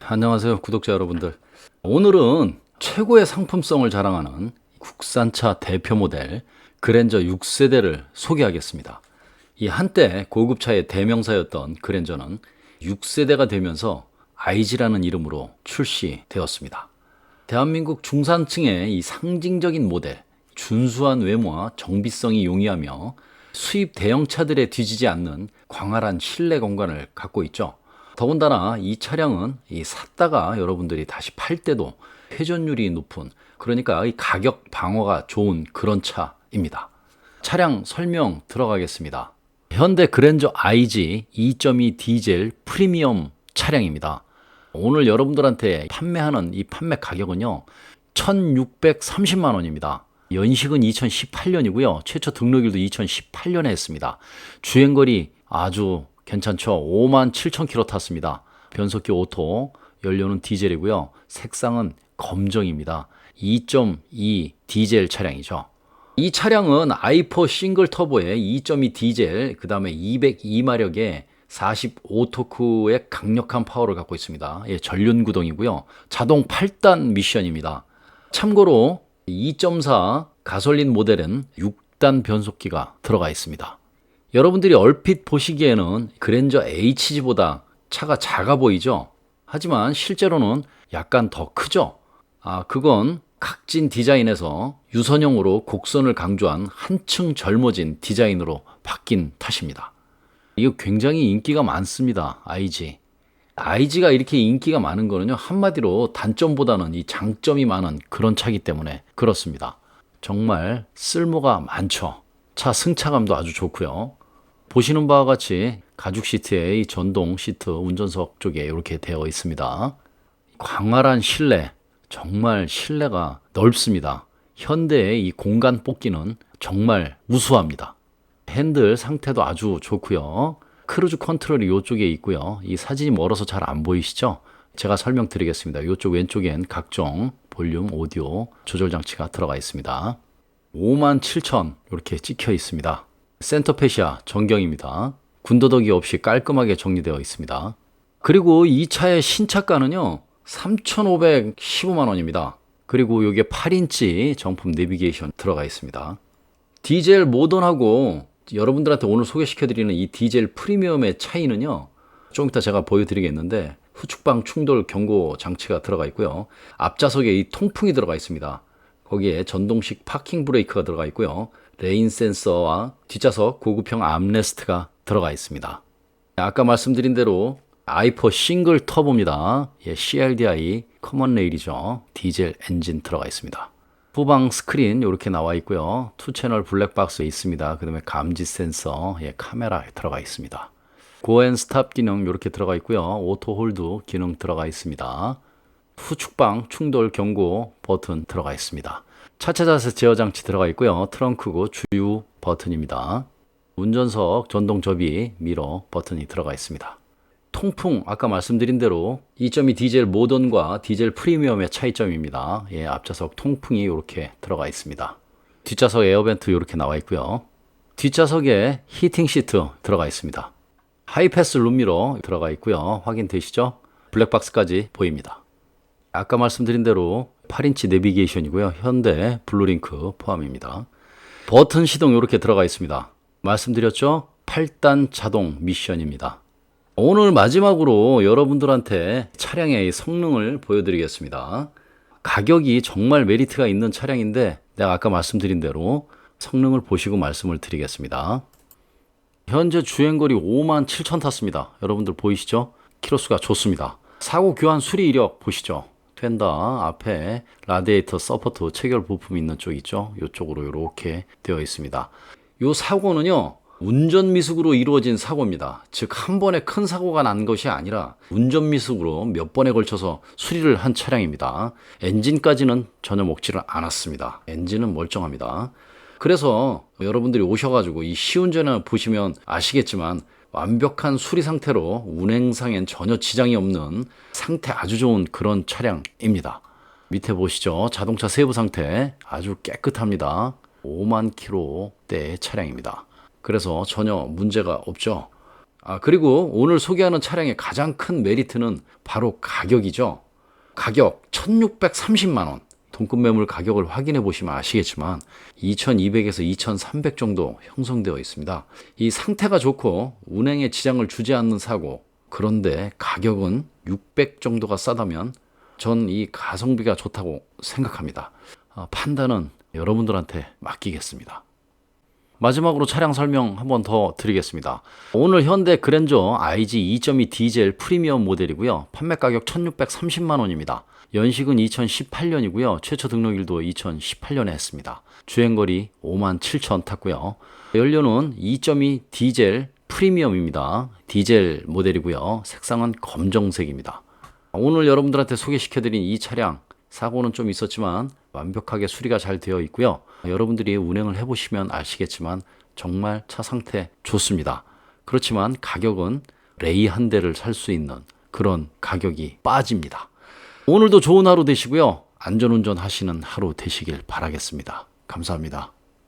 안녕하세요 구독자 여러분들. 오늘은 최고의 상품성을 자랑하는 국산차 대표 모델 그랜저 6세대를 소개하겠습니다. 이 한때 고급차의 대명사였던 그랜저는 6세대가 되면서 IG라는 이름으로 출시되었습니다. 대한민국 중산층의 이 상징적인 모델 준수한 외모와 정비성이 용이하며 수입 대형차들에 뒤지지 않는 광활한 실내 공간을 갖고 있죠 더군다나 이 차량은 이 샀다가 여러분들이 다시 팔 때도 회전율이 높은 그러니까 이 가격 방어가 좋은 그런 차입니다. 차량 설명 들어가겠습니다. 현대 그랜저 IG 2.2 디젤 프리미엄 차량입니다. 오늘 여러분들한테 판매하는 이 판매 가격은요. 1,630만 원입니다. 연식은 2018년이고요. 최초 등록일도 2018년에 했습니다. 주행거리 아주 괜찮죠? 5만 7천 킬로 탔습니다. 변속기 오토, 연료는 디젤이고요. 색상은 검정입니다. 2.2 디젤 차량이죠. 이 차량은 i4 싱글 터보에 2.2 디젤, 그 다음에 202마력의 45토크의 강력한 파워를 갖고 있습니다. 예, 전륜 구동이고요. 자동 8단 미션입니다. 참고로 2.4 가솔린 모델은 6단 변속기가 들어가 있습니다. 여러분들이 얼핏 보시기에는 그랜저 HG보다 차가 작아 보이죠? 하지만 실제로는 약간 더 크죠? 아, 그건 각진 디자인에서 유선형으로 곡선을 강조한 한층 젊어진 디자인으로 바뀐 탓입니다. 이거 굉장히 인기가 많습니다. IG. IG가 이렇게 인기가 많은 거는요, 한마디로 단점보다는 이 장점이 많은 그런 차기 때문에 그렇습니다. 정말 쓸모가 많죠. 차 승차감도 아주 좋고요. 보시는 바와 같이 가죽 시트에 이 전동 시트 운전석 쪽에 이렇게 되어 있습니다. 광활한 실내, 정말 실내가 넓습니다. 현대의 이 공간 뽑기는 정말 우수합니다. 핸들 상태도 아주 좋고요. 크루즈 컨트롤이 이쪽에 있고요. 이 사진이 멀어서 잘 안 보이시죠? 제가 설명드리겠습니다. 이쪽 왼쪽엔 각종 볼륨, 오디오 조절 장치가 들어가 있습니다. 57,000 이렇게 찍혀 있습니다. 센터페시아 전경입니다. 군더더기 없이 깔끔하게 정리되어 있습니다. 그리고 이 차의 신차가는요, 3,515만 원입니다. 그리고 여기에 8인치 정품 내비게이션 들어가 있습니다. 디젤 모던하고 여러분들한테 오늘 소개시켜드리는 이 디젤 프리미엄의 차이는요, 좀 이따 제가 보여드리겠는데, 후축방 충돌 경고 장치가 들어가 있고요. 앞좌석에 이 통풍이 들어가 있습니다. 거기에 전동식 파킹 브레이크가 들어가 있고요. 레인 센서와 뒷좌석 고급형 암레스트가 들어가 있습니다. 아까 말씀드린 대로 i4 싱글 터보입니다. 예, CLDI 커먼 레일이죠. 디젤 엔진 들어가 있습니다. 후방 스크린 이렇게 나와 있고요. 투 채널 블랙박스 있습니다. 그 다음에 감지 센서, 예, 카메라 들어가 있습니다. 고앤 스탑 기능 이렇게 들어가 있고요. 오토 홀드 기능 들어가 있습니다. 후축방 충돌 경고 버튼 들어가 있습니다. 차체 자세 제어 장치 들어가 있고요. 트렁크고 주유 버튼입니다. 운전석 전동 접이 미러 버튼이 들어가 있습니다. 통풍 아까 말씀드린 대로 2.2 디젤 모던과 디젤 프리미엄의 차이점입니다. 예, 앞좌석 통풍이 이렇게 들어가 있습니다. 뒷좌석 에어벤트 이렇게 나와 있고요. 뒷좌석에 히팅 시트 들어가 있습니다. 하이패스 룸미러 들어가 있고요. 확인되시죠? 블랙박스까지 보입니다. 아까 말씀드린 대로 8인치 내비게이션이고요. 현대 블루링크 포함입니다. 버튼 시동 이렇게 들어가 있습니다. 말씀드렸죠? 8단 자동 미션입니다. 오늘 마지막으로 여러분들한테 차량의 성능을 보여드리겠습니다. 가격이 정말 메리트가 있는 차량인데 내가 아까 말씀드린 대로 성능을 보시고 말씀을 드리겠습니다. 현재 주행거리 5만 7천 탔습니다. 여러분들 보이시죠? 키로수가 좋습니다. 사고 교환 수리 이력 보시죠. 펜다 앞에 라디에이터 서포트 체결 부품 있는 쪽 있죠. 이쪽으로 이렇게 되어 있습니다. 이 사고는요. 운전 미숙으로 이루어진 사고입니다. 즉, 한 번에 큰 사고가 난 것이 아니라 운전 미숙으로 몇 번에 걸쳐서 수리를 한 차량입니다. 엔진까지는 전혀 먹지를 않았습니다. 엔진은 멀쩡합니다. 그래서 여러분들이 오셔가지고 이 시운전을 보시면 아시겠지만 완벽한 수리 상태로 운행상엔 전혀 지장이 없는 상태 아주 좋은 그런 차량입니다. 밑에 보시죠. 자동차 세부 상태 아주 깨끗합니다. 5만 킬로대 차량입니다. 그래서 전혀 문제가 없죠. 아, 그리고 오늘 소개하는 차량의 가장 큰 메리트는 바로 가격이죠. 가격 1630만 원. 동급 매물 가격을 확인해 보시면 아시겠지만 2200에서 2300 정도 형성되어 있습니다. 이 상태가 좋고 운행에 지장을 주지 않는 사고 그런데 가격은 600 정도가 싸다면 전 이 가성비가 좋다고 생각합니다. 아, 판단은 여러분들한테 맡기겠습니다. 마지막으로 차량 설명 한 번 더 드리겠습니다. 오늘 현대 그랜저 IG 2.2 디젤 프리미엄 모델이고요. 판매 가격 1630만 원입니다. 연식은 2018년이고요. 최초 등록일도 2018년에 했습니다. 주행거리 5만 7천 탔고요. 연료는 2.2 디젤 프리미엄입니다. 디젤 모델이고요. 색상은 검정색입니다. 오늘 여러분들한테 소개시켜드린 이 차량 사고는 좀 있었지만 완벽하게 수리가 잘 되어 있고요. 여러분들이 운행을 해보시면 아시겠지만 정말 차 상태 좋습니다. 그렇지만 가격은 레이 한 대를 살 수 있는 그런 가격이 빠집니다. 오늘도 좋은 하루 되시고요. 안전운전 하시는 하루 되시길 바라겠습니다. 감사합니다.